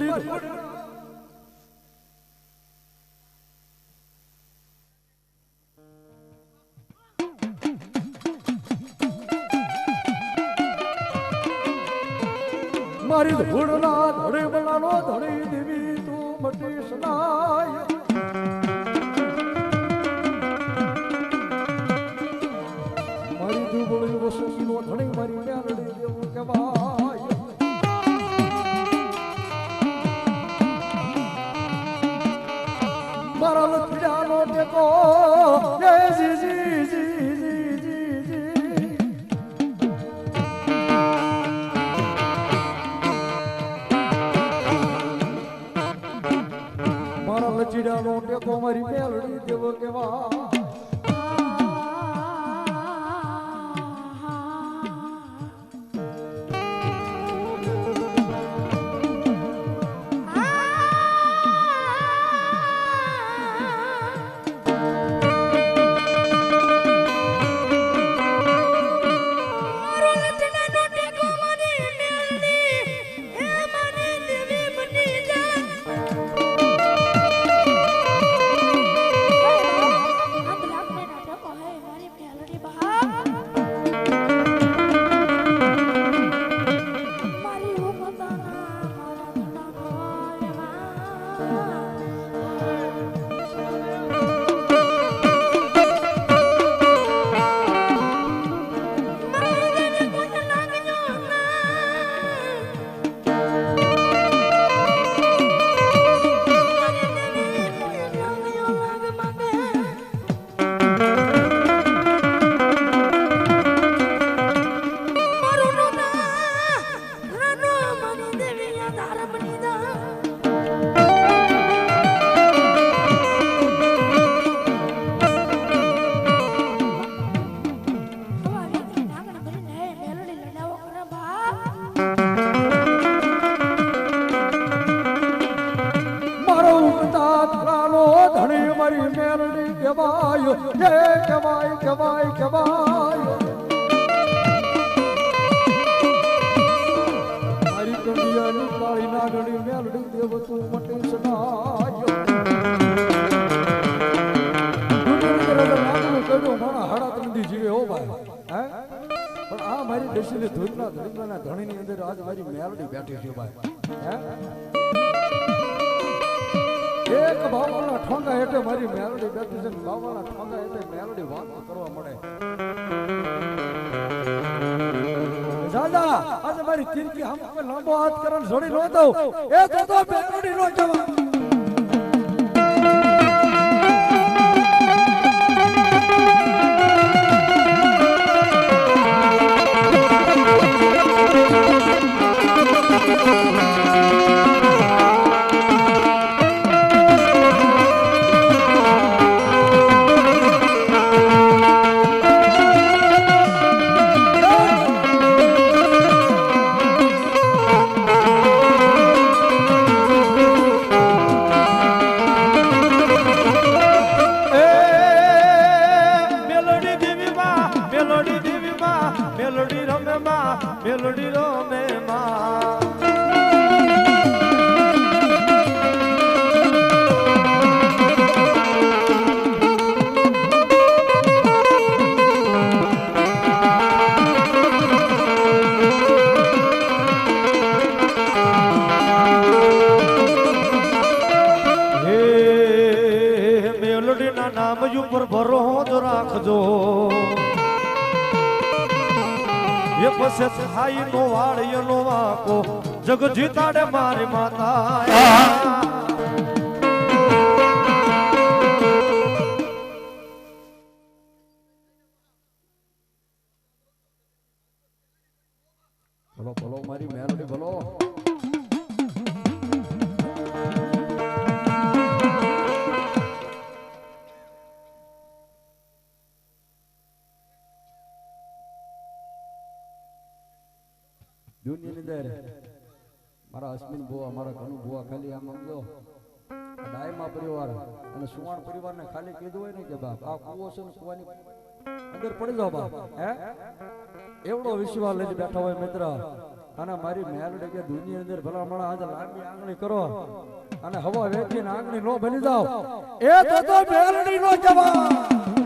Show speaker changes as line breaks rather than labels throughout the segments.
મારી મારી ધૂળના ધડે બનાનો ધડી દેવી તું મટી સદાય. મારી દુબળી વસુકીનો ધણી મારી મેલડી દેવું કહેવાય. લચીડાનો ટેકો દેવો કેવા? કહેવાય જય કહેવાય કહેવાય કહેવાય મારી કંડિયાની કાળી નાગણી મેલડી દેવ તું મટી સદાય જીવે, હો ભાઈ. હે? આ મારી દેશની ધૂળના ધૂળના ધણીની અંદર આજ મારી મેલડી બેઠી છે, ભાઈ. એક બાવળના ઠોંગા હેઠે મારી મેલડી બેઠી છે ને બાવળના ઠોંગા હેઠે મેલડી વાત કરવા મળે. દાદા, આજે મારી તિરકી હમ લાંબો હાથ કરન જોડી નો દઉં. એ તો તો નો જવા.
મેલોડી દેવી માં મેલોડી રમે માં મેલોડી રમે પછી થાય નો વાળ નો વાકો, જગ જીતાડે મારી માતા
બોલો બોલો મારી મેલોડી, ભલો. જૂની અંદર. મારા અશ્વિન ભુવા મારા ઘણું ભુવા ખાલી આમ સમજો ડાયમા પરિવાર અને સુવાણ પરિવારને ખાલી કીધું હોય ને કે બાપ, આ કુવો છે ને કુવાની અંદર પડી જાવ બાપ, હે? એવડો વિશ્વાસ લઈને બેઠા હોય મિત્ર. અને મારી મેલડે કે દુનિયા અંદર ભલામણ આજે લાંબી આંગણી કરો અને હવા વેચીને આંગળી નો બની જાવ એ તો મેલડી નો જવાબ.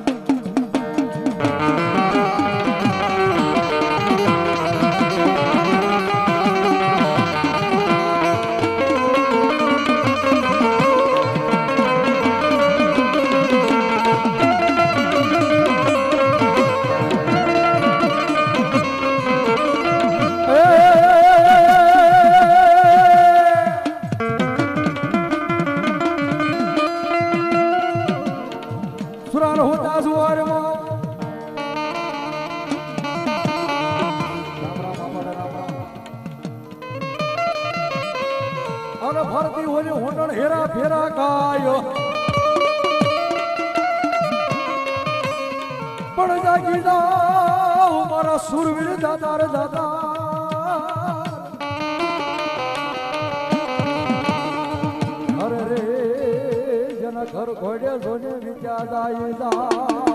છું વારમાં અને ફરતી હોય હોટણ હેરા ફેરા કાયો પણ જાગી જાઓ મારા સુરવીર દાદા દાદા. ઘોડે ઘોડે વિચારાય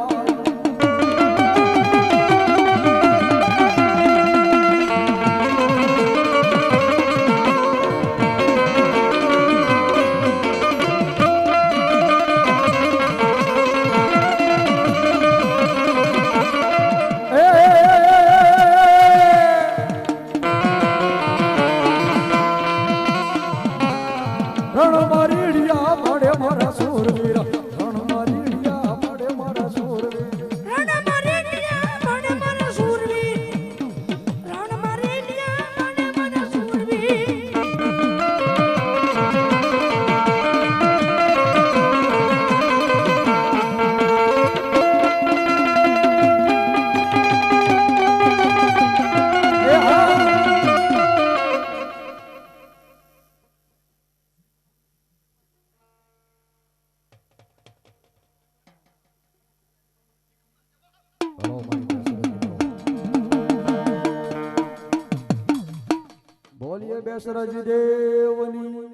બોલીએ બેસરજ દેવની